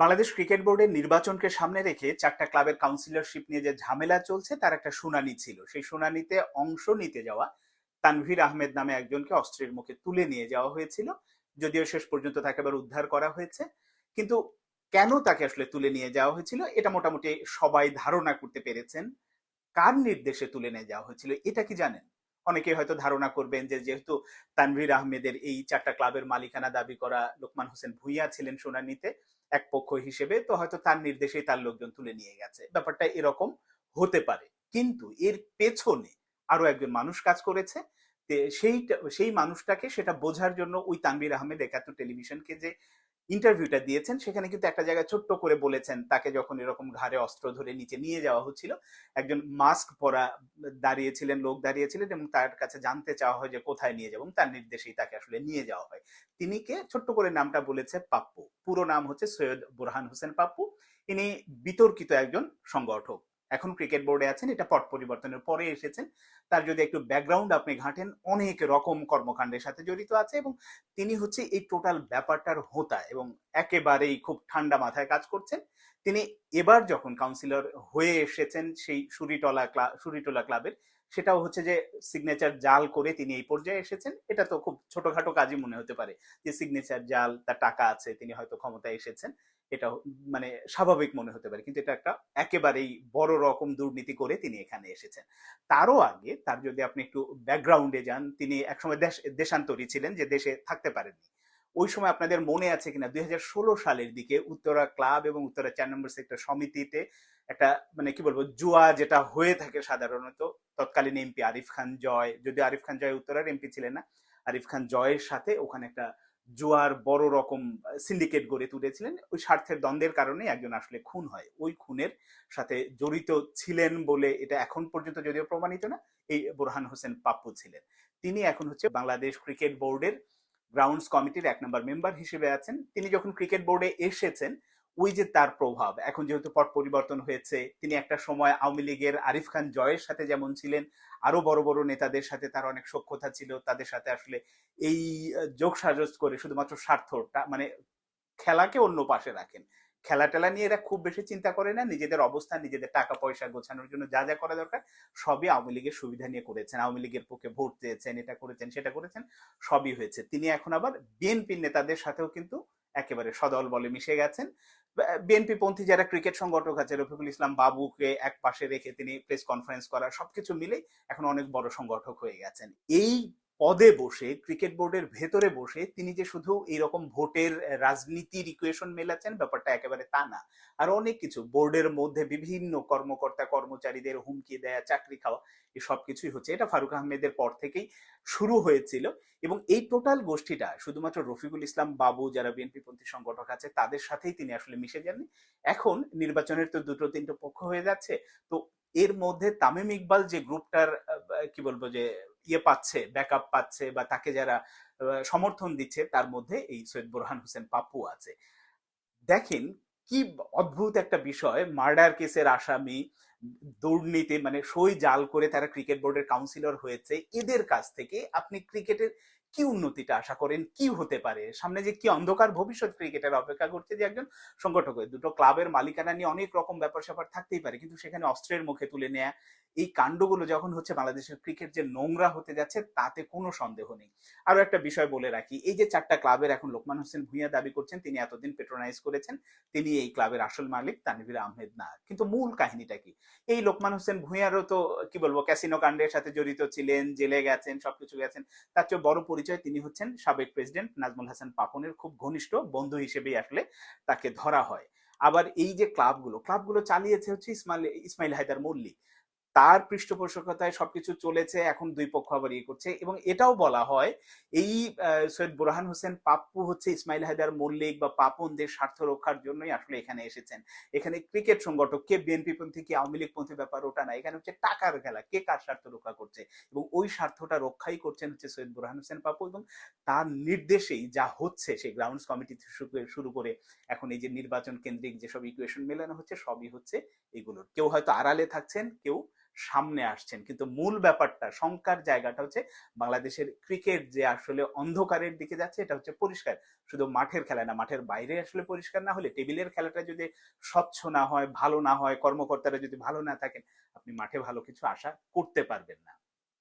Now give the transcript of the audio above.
Bangladesh cricket বোর্ডের নির্বাচনকে সামনে রেখে চারটা ক্লাবের কাউন্সিলরশিপ নিয়ে যে ঝামেলা চলছে, তার একটা শুনানি ছিল। সেই শুনানিতে অংশ নিতে যাওয়া তানভীর আহমেদ নামে একজনকে অস্ত্রের মুখে তুলে নিয়ে যাওয়া হয়েছিল। যদিও শেষ পর্যন্ত তাকে আবার উদ্ধার করা হয়েছে। কিন্তু কেন তাকে আসলে তুলে নিয়ে যাওয়া হয়েছিল, এটা মোটামুটি সবাই ধারণা করতে পেরেছেন। কার নির্দেশে তুলে নিয়ে যাওয়া হয়েছিল, এটা কি জানেন? অনেকে হয়তো ধারণা করবেন যে যেহেতু তানভীর আহমেদের এই চারটা ক্লাবের মালিকানা দাবি করা লোকমান হোসেন ভুইয়া ছিলেন শুনানিতে এক পক্ষ হিসেবে, তো হয়তো তার নির্দেশেই তার লোকজন তুলে নিয়ে গেছে। ব্যাপারটা এরকম হতে পারে। কিন্তু এর পেছনে আরও একজন মানুষ কাজ করেছে সেই সেই মানুষটাকে সেটা বোঝার জন্য ওই তানভীর আহমেদ একাত্তর টেলিভিশনকে যে ইন্টারভিউটা দিয়েছেন। সেখানে কিন্তু একটা জায়গায় ছোট্ট করে বলেছেন, তাকে যখন এরকম ঘাড়ে অস্ত্র ধরে নিচে নিয়ে যাওয়া হচ্ছিল, একজন মাস্ক পরা দাঁড়িয়েছিলেন, লোক দাঁড়িয়েছিলেন এবং তার কাছে জানতে চাওয়া হয় যে কোথায় নিয়ে যাব তার নির্দেশেই তাকে আসলে নিয়ে যাওয়া হয়। তিনি কে? ছোট্ট করে নামটা বলেছে পাপ্পু। পুরো নাম হচ্ছে সৈয়দ বুরহান হোসেন পাপ্পু। ইনি বিতর্কিত একজন সংগঠক। এখন ক্রিকেট বোর্ডে আছেন, এটা পট পরিবর্তনের পরে এসেছেন। তার যদি একটু ব্যাকগ্রাউন্ড আপনি ঘাটেন, অনেক রকম কর্মকাণ্ডের সাথে জড়িত আছে এবং তিনি হচ্ছে এই টোটাল ব্যাপারটার হোতা এবং একেবারেই খুব ঠান্ডা মাথায় কাজ করছেন। তিনি এবার যখন কাউন্সিলর হয়ে এসেছেন সেই সুরিটলা ক্লাব সুরিটলা ক্লাবের সেটাও হচ্ছে যে সিগনেচার জাল করে তিনি এই পর্যায়ে এসেছেন। এটা তো খুব ছোটখাটো কাজই মনে হতে পারে যে সিগনেচার জাল, তার টাকা আছে, তিনি হয়তো ক্ষমতায় এসেছেন। এটা মানে স্বাভাবিক মনে হতে পারে। কিন্তু এটা একটা একেবারেই বড় রকম দুর্নীতি করে তিনি এখানে এসেছেন। তারও আগে, তার যদি আপনি একটু ব্যাকগ্রাউন্ডে যান, তিনি একসময় দেশ, দেশান্তরী ছিলেন যে দেশে থাকতে পারেননি। ওই সময় আপনাদের মনে আছে কিনা? দুই হাজার ষোলো সালের দিকে উত্তরা ক্লাব এবং উত্তরা চার নম্বর সেক্টর সমিতিতে একটা মানে কি বলব, জুয়া যেটা হয়ে থাকে সাধারণত, তৎকালীন এমপি আরিফ খান জয় যদি আরিফ খান জয় উত্তরার এমপি ছিলেন না, আরিফ খান জয়ের সাথে ওখানে একটা জুয়ার বড় রকম সিন্ডিকেট গড়ে তুলেছিলেন। ওই স্বার্থের দ্বন্দ্বের কারণে একজন আসলে খুন হয়। ওই খুনের সাথে জড়িত ছিলেন বলে এটা এখন পর্যন্ত যদিও প্রমাণিত না, এই বোরহান হোসেন পাপ্পু ছিলেন। তিনি এখন হচ্ছে বাংলাদেশ ক্রিকেট বোর্ডের গ্রাউন্ডস কমিটির এক নম্বর মেম্বার হিসেবে আছেন। তিনি যখন ক্রিকেট বোর্ডে এসেছেন ওই যে তার প্রভাব। এখন যেহেতু পট পরিবর্তন হয়েছে, তিনি একটা সময় আওয়ামী লীগের আরিফ খান জয়ের সাথে যেমন ছিলেন, আরও বড় বড় নেতাদের সাথে তার অনেক সক্ষতা ছিল, তাদের সাথে আসলে এই যোগ সাজস করে শুধুমাত্র স্বার্থটা মানে খেলাকে অন্য পাশে রাখেন। খেলা টেলা নিয়ে এরা খুব বেশি চিন্তা করে না, নিজেদের অবস্থান, নিজেদের টাকা পয়সা গোছানোর জন্য যা যা করা দরকার, সবই আওয়ামী লীগের সুবিধা নিয়ে করেছেন। আওয়ামী লীগের পক্ষে ভোট চেয়েছেন এটা করেছেন, সেটা করেছেন, সবই হয়েছে। তিনি এখন আবার বিএনপির নেতাদের সাথেও কিন্তু একেবারে সদল বলে মিশে গেছেন। বিএনপি পন্থী যারা ক্রিকেট সংগঠক আছে, রফিকুল ইসলাম বাবুকে এক পাশে রেখে তিনি প্রেস কনফারেন্স করা সবকিছু মিলে এখন অনেক বড় সংগঠক হয়ে গেছেন। এই পদে বসে ক্রিকেট বোর্ডের ভেতরে বসে তিনি যে শুধু এইরকম ভোটের রাজনীতির ইকুয়েশন মেলাচ্ছেন, ব্যাপারটা একেবারে তা না। আর অনেক কিছু বোর্ডের মধ্যে বিভিন্ন কর্মকর্তা, কর্মচারীদের হুমকি দেয়া, চাকরি খাওয়া, এই সব কিছুই হচ্ছে। এটা ফারুক আহমেদের পর থেকেই শুরু হয়েছিল। এবং এই টোটাল গোষ্ঠীটা, শুধুমাত্র রফিকুল ইসলাম বাবু যারা বিএনপি পন্থী সংগঠক আছে, তাদের সাথেই তিনি আসলে মিশে যাননি। এখন নির্বাচনের তো দুটো তিনটে পক্ষ হয়ে যাচ্ছে। তো এর মধ্যে তামিম ইকবাল যে গ্রুপটার কি বলব যে ইয়ে পাচ্ছে ব্যাকআপ পাচ্ছে বা তাকে যারা সমর্থন দিচ্ছে, তার মধ্যে এই সৈয়দ বোরহান হোসেন পাপ্পু আছে। দেখেন কি অদ্ভুত একটা বিষয়, মার্ডার কেসের আসামি দুর্নীতি মানে সই জাল করে তারা ক্রিকেট বোর্ডের কাউন্সিলর হয়েছে। এদের কাছ থেকে আপনি ক্রিকেটের কি উন্নতিটা আশা করেন? কি হতে পারে? সামনে যে কি অন্ধকার ভবিষ্যৎ ক্রিকেটের অপেক্ষা করছে যে একজন সংগঠক দুটো ক্লাবের মালিকানা নিয়ে অনেক রকম ব্যাপার স্যাপার থাকতেই পারে। কিন্তু সেখানে অস্ত্রের মুখে তুলে নেয়া, এই কাণ্ডগুলো যখন হচ্ছে বাংলাদেশের ক্রিকেট যে নোংরা হতে যাচ্ছে, তাতে কোনো সন্দেহ নেই। আরও একটা বিষয় বলে রাখি, এই যে চারটা ক্লাবের এখন লোকমান হোসেন ভুঁইয়া দাবি করছেন, তিনি এতদিন পেট্রোনাইজ করেছেন, তিনি এই ক্লাবের আসল মালিক তানভীর আহমেদ না। কিন্তু মূল কাহিনীটা কি? এই লোকমান হোসেন ভুঁইয়ারও তো, কি বলব, ক্যাসিনো কাণ্ডের সাথে জড়িত ছিলেন, জেলে গেছেন, সবকিছু গেছেন, তার চেয়ে বড় পরিচয় তিনি হচ্ছেন সাবেক প্রেসিডেন্ট নাজমুল হাসান পাপনের খুব ঘনিষ্ঠ বন্ধু হিসেবেই আসলে তাকে ধরা হয়। আবার এই যে ক্লাবগুলো ক্লাবগুলো চালিয়েছে হচ্ছে ইসমাইল ইসমাইল হায়দার মল্লিক। তার পৃষ্ঠপোষকতায় সবকিছু চলেছে, এখন দুই পক্ষ আবার ইয়ে করছে এবং এটাও বলা হয়, এই সৈয়দ বুরহান হোসেন পাপ্পু হচ্ছে ইসমাইল হায়দার মল্লিক বা পাপনদের স্বার্থ রক্ষার জন্যই আসলে এখানে এসেছেন। এখানে ক্রিকেট সংগঠক, কে বিএনপি পন্থী, কি আওয়ামী লীগ পন্থী ব্যাপার ওটা না, এখানে হচ্ছে টাকার খেলা, কে কার স্বার্থ রক্ষা করছে এবং ওই স্বার্থটা রক্ষাই করছেন হচ্ছে সৈয়দ বুরহান হোসেন পাপ্পু এবং তার নির্দেশেই যা হচ্ছে সেই গ্রাউন্ডস কমিটি শুরু করে এখন এই যে নির্বাচন কেন্দ্রিক যেসব ইকুয়েশন মেলানো হচ্ছে সবই হচ্ছে এগুলোর। কেউ হয়তো আড়ালে থাকছেন, কেউ সামনে আসছেন। কিন্তু মূল ব্যাপারটা, শঙ্কার জায়গাটা হচ্ছে বাংলাদেশের ক্রিকেট যে আসলে অন্ধকারের দিকে যাচ্ছে, এটা হচ্ছে পরিষ্কার। শুধু মাঠের খেলা না, মাঠের বাইরে আসলে পরিষ্কার না হলে টেবিলের খেলাটা যদি স্বচ্ছ না হয়, ভালো না হয়, কর্মকর্তারা যদি ভালো না থাকেন, আপনি মাঠে ভালো কিছু আশা করতে পারবেন না।